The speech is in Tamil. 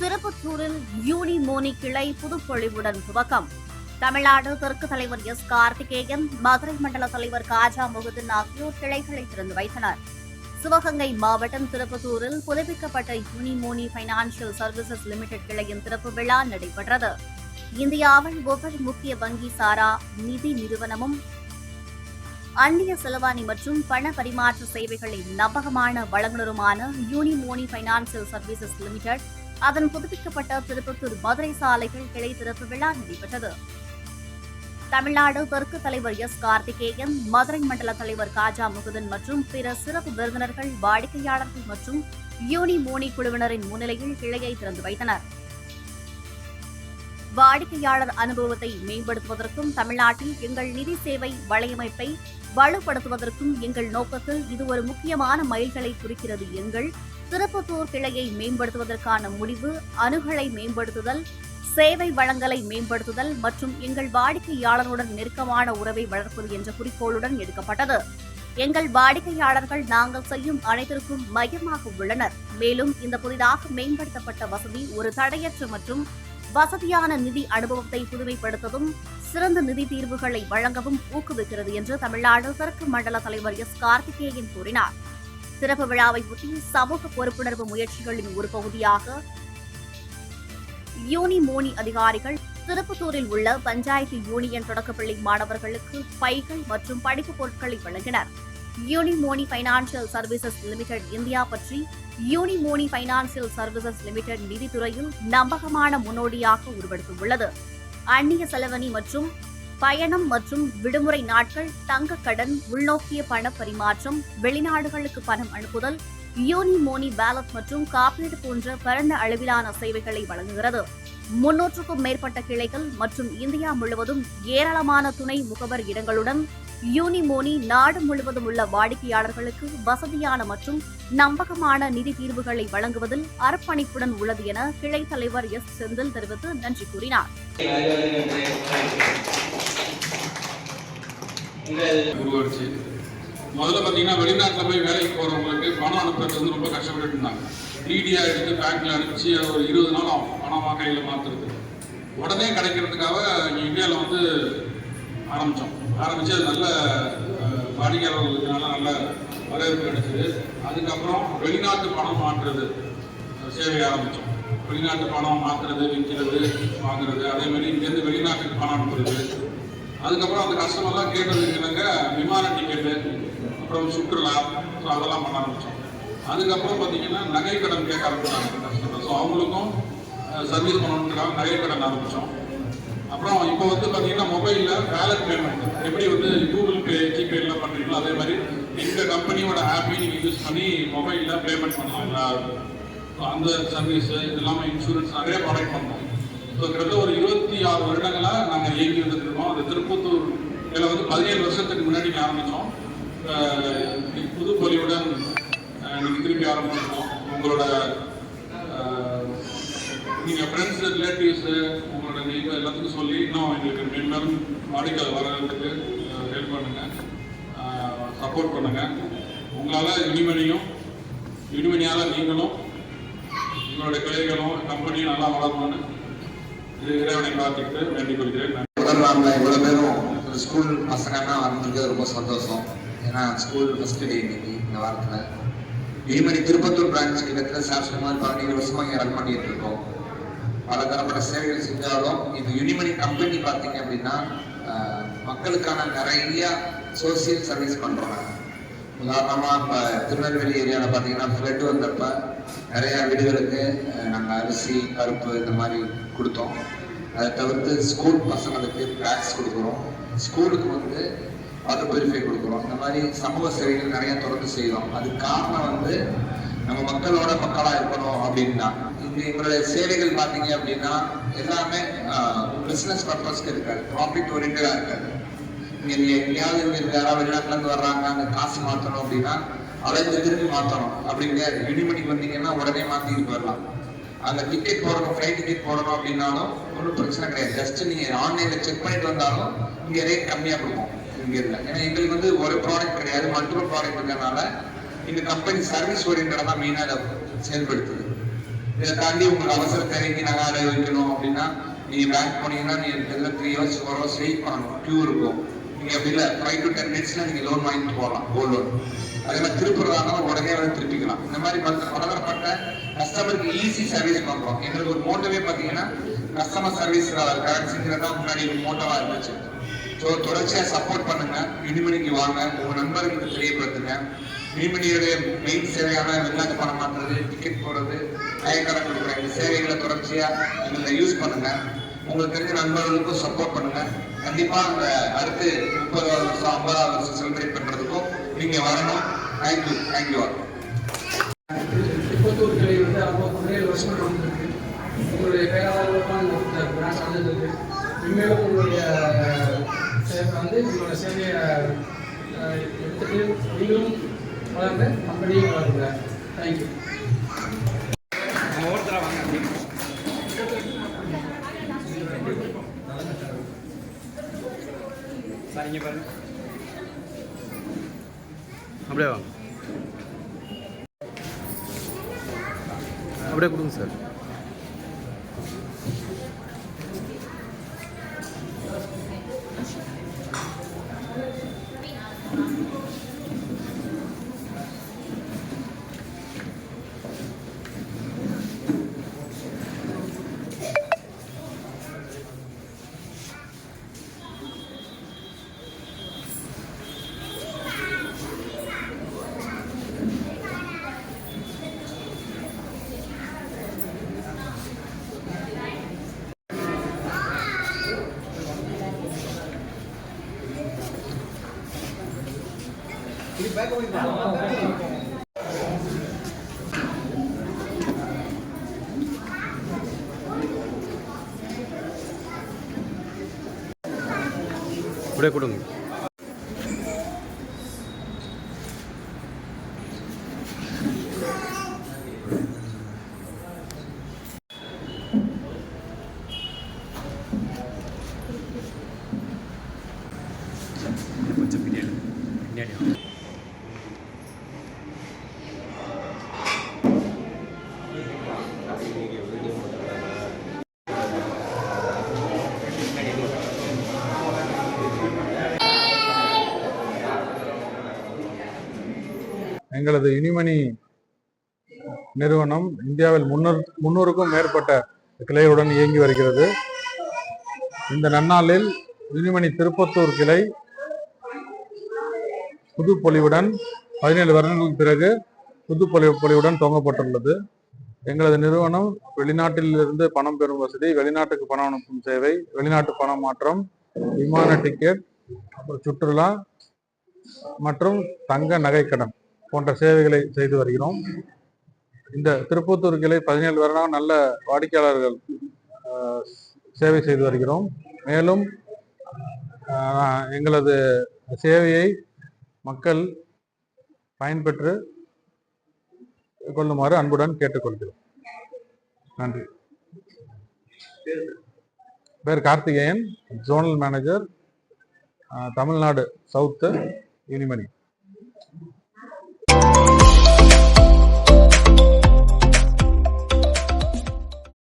திருப்பத்தூரில் யூனிமோனி கிளை புதுப்பொழிவுடன் துவக்கம். தமிழ்நாடு தெற்கு தலைவர் எஸ் கார்த்திகேயன் மதுரை மண்டல தலைவர் காஜா முகுதன் ஆகியோர் கிளைகளை திறந்து வைத்தனர். சிவகங்கை மாவட்டம் திருப்பத்தூரில் புதுப்பிக்கப்பட்ட யூனிமோனி பைனான்சியல் சர்வீசஸ் லிமிடெட் கிளையின் திறப்பு விழா நடைபெற்றது. இந்தியாவில் ஒவ்வொரு முக்கிய வங்கி சாரா நிதி நிறுவனமும் அந்நிய செலவாணி மற்றும் பண பரிமாற்ற சேவைகளின் நம்பகமான வழங்குனருமான யூனிமோனி பைனான்சியல் சர்வீசஸ் லிமிடெட் அதன் புதுப்பிக்கப்பட்ட திருப்பத்தூர் மதுரை சாலைகள் கிளை திறப்பு விழா நடைபெற்றது. தமிழ்நாடு தெற்கு தலைவர் எஸ். கார்த்திகேயன் மதுரை மண்டல தலைவர் காஜா முகுதன் மற்றும் பிற சிறப்பு விருந்தினர்கள் வாடிக்கையாளர்கள் மற்றும் யூனி மோனி குழுவினரின் முன்னிலையில் கிளையை திறந்து வைத்தனர். வாடிக்கையாளர் அனுபவத்தை மேம்படுத்துவதற்கும் தமிழ்நாட்டில் எங்கள் நிதி சேவை வலையமைப்பை வலுப்படுத்துவதற்கும் எங்கள் நோக்கத்தில் இது ஒரு முக்கியமான மைல்களை குறிக்கிறது எங்கள் திருப்பத்தூர் கிளையை மேம்படுத்துவதற்கான முடிவு அணுகலை மேம்படுத்துதல் சேவை வழங்கலை மேம்படுத்துதல் மற்றும் எங்கள் வாடிக்கையாளருடன் நெருக்கமான உறவை வளர்ப்பது என்ற குறிக்கோளுடன் எடுக்கப்பட்டது. எங்கள் வாடிக்கையாளர்கள் நாங்கள் செய்யும் அனைத்திற்கும் மையமாக உள்ளனர். மேலும் இந்த புதிதாக மேம்படுத்தப்பட்ட வசதி ஒரு தடையற்ற மற்றும் வசதியான நிதி அனுபவத்தை புதுமைப்படுத்தவும் சிறந்த நிதி தீர்வுகளை வழங்கவும் ஊக்குவிக்கிறது என்று தமிழ்நாடு தெற்கு மண்டல தலைவர் எஸ். கார்த்திகேயன் கூறினார். சிறப்பு விழாவை ஒட்டி சமூக பொறுப்புணர்வு முயற்சிகளின் ஒரு பகுதியாக யூனி மோனி அதிகாரிகள் திருப்பத்தூரில் உள்ள பஞ்சாயத்து யூனியன் தொடக்கப்பள்ளி மாணவர்களுக்கு பைகள் மற்றும் படிப்பு பொருட்களை வழங்கினர். Unimoni financial services limited India பற்றி யூனிமோனி பைனான்சியல் சர்வீசஸ் லிமிடெட் நிதித்துறையில் நம்பகமான முன்னோடியாக உருவெடுத்துள்ளது. அந்நிய செலவணி மற்றும் பயணம் மற்றும் விடுமுறை நாட்கள் தங்க கடன் உள்நோக்கிய பண பரிமாற்றம் வெளிநாடுகளுக்கு பணம் அனுப்புதல் யூனிமோனி பேலட் மற்றும் காப்பீடு போன்ற பரந்த அளவிலான சேவைகளை வழங்குகிறது. முன்னூற்றுக்கும் மேற்பட்ட கிளைகள் மற்றும் இந்தியா முழுவதும் ஏராளமான துணை முகவர் இடங்களுடன் யூனிமோனி நாடு முழுவதும் உள்ள வாடிக்கையாளர்களுக்கு வசதியான மற்றும் நம்பகமான நிதி தீர்வுகளை வழங்குவதில் அர்ப்பணிப்புடன் உள்ளது என கிளை தலைவர் எஸ். செந்தில் தெரிவித்து நன்றி கூறினார். உருவாச்சு முதல்ல பார்த்தீங்கன்னா வெளிநாட்டில் போய் வேலைக்கு போகிறவங்களுக்கு பணம் அனுப்புறது வந்து ரொம்ப கஷ்டப்பட்டு இருந்தாங்க. டிடியாக எடுத்து பேங்க்கில் அனுப்பிச்சு அது ஒரு இருபது நாள் ஆகும். பணமாக கையில் மாற்றுறது உடனே கிடைக்கிறதுக்காக இங்கே இந்தியாவில் வந்து ஆரம்பித்தோம் ஆரம்பித்து அது நல்ல அஹ், வாடிக்கையாளர்களுக்கு நல்ல வரவேற்பு கிடைச்சது. அதுக்கப்புறம் வெளிநாட்டு பணம் மாற்றுறது சேவை ஆரம்பித்தோம் வெளிநாட்டு பணம் மாற்றுறது விற்கிறது வாங்குறது. அதேமாதிரி இங்கேருந்து வெளிநாட்டுக்கு பணம் அனுப்புறது. அதுக்கப்புறம் அந்த கஸ்டமர்லாம் கேட்டது என்னங்க விமான டிக்கெட்டு அப்புறம் சுற்றுலா ஸோ அதெல்லாம் பண்ண ஆரம்பித்தோம் அதுக்கப்புறம் பார்த்தீங்கன்னா நகை கடன் கேட்க ஆரம்பிச்சாங்க கஸ்டமர் ஸோ அவங்களுக்கும் சர்வீஸ் பண்ணணுன்றதுக்காக நகை கடன் ஆரம்பித்தோம் அப்புறம் இப்போ வந்து பார்த்தீங்கன்னா மொபைலில் வேலட் பேமெண்ட் எப்படி வந்து கூகுள் பே ஜிபேலாம் பண்ணுறீங்களோ அதே மாதிரி எங்கள் கம்பெனியோட ஆப்பையும் நீங்கள் யூஸ் பண்ணி மொபைலில் பேமெண்ட் பண்ணலாம் எல்லாருக்கும். ஸோ அந்த சர்வீஸு இது இல்லாமல் இன்சூரன்ஸ் நிறைய ப்ரொடக்ட் பண்ணோம். கிட்டத்தட்ட ஒரு இருபத்தி ஆறு வருடங்களாக நாங்கள் இயங்கி வந்துட்டு அது திருப்பத்தூர் இதில் வந்து பதினேழு வருஷத்துக்கு முன்னாடி ஆரம்பித்தோம் புது பொலியுடன் நீங்கள் திருப்பி ஆரம்பிச்சிருக்கோம். உங்களோட நீங்கள் ஃப்ரெண்ட்ஸு ரிலேட்டிவ்ஸு உங்களோட நெய்பர் எல்லாத்துக்கும் சொல்லி இன்னும் எங்களுக்கு மென்மேலும் வாடிக்கை வர்றதுக்கு ஹெல்ப் பண்ணுங்கள் சப்போர்ட் பண்ணுங்கள் உங்களால் இனிமணியும் இனிமணியால் நீங்களும் உங்களுடைய கிளைகளும் கம்பெனியும் நல்லா வளரணும்னு இறைவனை வேண்டிக் கொள்கிறேன் நன்றி. இவ்வளோ பேரும் ஒரு ஸ்கூல் பசங்கன்னா வந்திருக்கிறது ரொம்ப சந்தோஷம். ஏன்னா ஸ்கூல் ஃபஸ்ட்டு டே இன்னைக்கு இந்த வாரத்தில். இதே மாதிரி திருப்பத்தூர் பிரான்ச் இடத்துல சார் சொன்ன மாதிரி பதினேழு வருஷமாக இங்கே ரன் பண்ணிட்டு இருக்கோம். பல தரப்பட்ட சேவைகள் செஞ்சாலும் இது யூனிமணி கம்பெனி பார்த்தீங்க அப்படின்னா மக்களுக்கான நிறைய சோசியல் சர்வீஸ் பண்ணுறாங்க உதாரணமாக இப்போ திருநெல்வேலி ஏரியாவில் பார்த்தீங்கன்னா ஃப்ளட் வந்தப்ப நிறையா வீடுகளுக்கு நாங்கள் அரிசி பருப்பு இந்த மாதிரி கொடுத்தோம். அதை தவிர்த்து ஸ்கூல் பசங்களுக்கு பேக்ஸ் கொடுக்குறோம். ஸ்கூலுக்கு வந்து வாட்டர் பியூரிஃபை கொடுக்குறோம். இந்த மாதிரி சமூக சேவைகள் நிறைய தொடர்ந்து செய்கிறோம். அதுக்கு காரணம் வந்து நம்ம மக்களோட மக்களாக இருக்கணும் அப்படின்னா இங்கே எங்களுடைய சேவைகள் பார்த்தீங்க அப்படின்னா எல்லாமே பிஸ்னஸ் பர்பஸ்க்கு இருக்காது. ப்ராஃபிட் ஓரியன்டாக இருக்காது. இங்கே நீங்கள் எங்கேயாவது இங்க யாராவது வெளிநாட்டுல இருந்து வர்றாங்க அந்த காசு மாற்றணும் அப்படின்னா அலைந்து திரும்பி மாற்றணும் அப்படிங்கிற யூனிமணிக்கு வந்தீங்கன்னா உடனே மாற்றிட்டு போயிடலாம். அந்த டிக்கெட் போடணும் ஃப்ளைட் டிக்கெட் போடணும் அப்படின்னாலும் ஒன்றும் பிரச்சனை கிடையாது. ஜஸ்ட் நீங்கள் ஆன்லைனில் செக் பண்ணிட்டு வந்தாலும் இங்கே ரேட் கம்மியாக கொடுப்போம். இங்கே இல்லை. ஏன்னா எங்களுக்கு வந்து ஒரு ப்ராடக்ட் கிடையாது மல்டிபிள் ப்ராடக்ட் இருக்கிறதுனால இந்த கம்பெனி சர்வீஸ் ஓரியன்டாக தான் மெயினாக அதை செயல்படுத்துது. இதை தாண்டி உங்களுக்கு அவசர தேவைக்கு நகை அடகு வைக்கணும் அப்படின்னா நீங்கள் பேங்க் போனீங்கன்னா நீங்கள் இதில் three hours four hours wait பண்ணணும். க்யூ இருக்கும். நீங்க அப்படி இல்லை ஃபைவ் டு டென் மினிட்ஸ்ல நீங்க லோன் வாங்கிட்டு போகலாம். கோல்டு லோன் அதே மாதிரி திருப்புறதா உடனே வந்து திருப்பிக்கலாம். இந்த மாதிரி பல- பலதரப்பட்ட கஸ்டமருக்கு ஈஸி சர்வீஸ் பண்றோம் எங்களுக்கு ஒரு மோட்டோவே பார்த்தீங்கன்னா கஸ்டமர் சர்வீஸ் கரன்சிங்கிறது தான் முன்னாடி மோட்டோவாக இருந்துச்சு. ஸோ தொடர்ச்சியா சப்போர்ட் பண்ணுங்க. மினிமணிக்கு வாங்க. உங்க நண்பர்களுக்கு தெரியப்படுத்துங்க. மினிமணியுடைய மெயின் சேவையான வெளிநாட்டு பணம் மாற்றுறது டிக்கெட் போடுறது நகைக்கடன் கொடுக்குற இந்த சேவைகளை தொடர்ச்சியா எங்களை யூஸ் பண்ணுங்க. உங்களுக்கு தெரிஞ்ச நண்பர்களுக்கும் சப்போர்ட் பண்ணுங்க. கண்டிப்பா அந்த அடுத்து முப்பதாவது வருஷம் ஐம்பதாவது வருஷம் செலிப்ரேட் பண்றதுக்கும் நீங்க வரணும். தேங்க்யூ தேங்க்யூ ஆல் திருப்பத்தூர் கிளை வந்து அவங்க ஏழு வருஷம் வந்திருக்கு உங்களுடைய பேராதரவுக்கான இந்த பிரான்ச் வந்திருக்கு இனிமேலும் உங்களுடைய சேவை வந்து உங்களோட சேவையை எடுத்துட்டு நீங்களும் வளர்ந்து கம்பெனியும் வளருங்க. தேங்க்யூ அப்படியே வாங்க அப்படியே கொடுங்க சார். அப்படியே கொடுங்க கொஞ்சம் எங்களது இனிமணி நிறுவனம் இந்தியாவில் முன்னூறு முன்னூறுக்கும் மேற்பட்ட கிளையுடன் இயங்கி வருகிறது. இந்த நன்னாளில் இனிமணி திருப்பத்தூர் கிளை புது பொலிவுடன் பதினேழு வருடங்களுக்கு பிறகு புது பொலி பொலிவுடன் துவங்கப்பட்டுள்ளது. எங்களது நிறுவனம் வெளிநாட்டிலிருந்து பணம் பெறும் வசதி வெளிநாட்டுக்கு பணம் அனுப்பும் சேவை வெளிநாட்டு பண மாற்றம் விமான டிக்கெட் அப்புறம் சுற்றுலா மற்றும் தங்க நகைக்கடன். போன்ற சேவைகளை செய்து வருகிறோம். இந்த திருப்பத்தூர் கிளை பதினேழு வருடம் நல்ல வாடிக்கையாளர்கள் சேவை செய்து வருகிறோம். மேலும் எங்களது சேவையை மக்கள் பயன்பெற்று கொள்ளுமாறு அன்புடன் கேட்டுக்கொள்கிறோம். நன்றி. பேர் Karthikeyan zonal manager Tamil Nadu south Unimoni Thank you